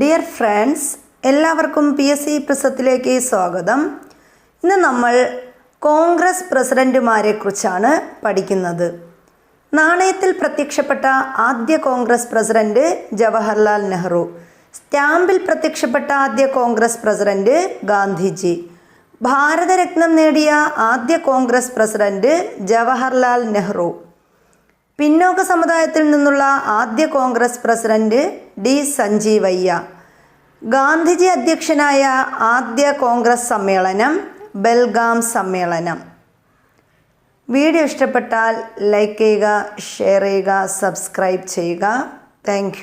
Dear friends എല്ലാവർക്കും P S C പ്രസത്തിലേക്ക് സ്വാഗതം. ഇന്ന് നമ്മൾ കോൺഗ്രസ് പ്രസിഡന്റുമാരെ കുറിച്ചാണ് പഠിക്കുന്നത്. നാണയത്തിൽ പ്രത്യക്ഷപ്പെട്ട ആദ്യ കോൺഗ്രസ് പ്രസിഡന്റ് ജവഹർലാൽ നെഹ്റു സ്റ്റാമ്പിൽ പ്രത്യക്ഷപ്പെട്ട ആദ്യ കോൺഗ്രസ് പ്രസിഡന്റ് ഗാന്ധിജി ഭാരതരത്നം നേടിയ ആദ്യ കോൺഗ്രസ് പ്രസിഡന്റ് ജവഹർലാൽ നെഹ്റു. പിന്നോക്ക സമുദായത്തിൽ നിന്നുള്ള ആദ്യ Congress president D Sanjeevaiah. Gandhiji അധ്യക്ഷനായ ആദ്യ കോൺഗ്രസ് സമ്മേളനം ബൽഗാം സമ്മേളനം. വീഡിയോ ഇഷ്ടപ്പെട്ടാൽ ലൈക്ക് ചെയ്യുക ഷെയർ ചെയ്യുക സബ്സ്ക്രൈബ് ചെയ്യുക. താങ്ക്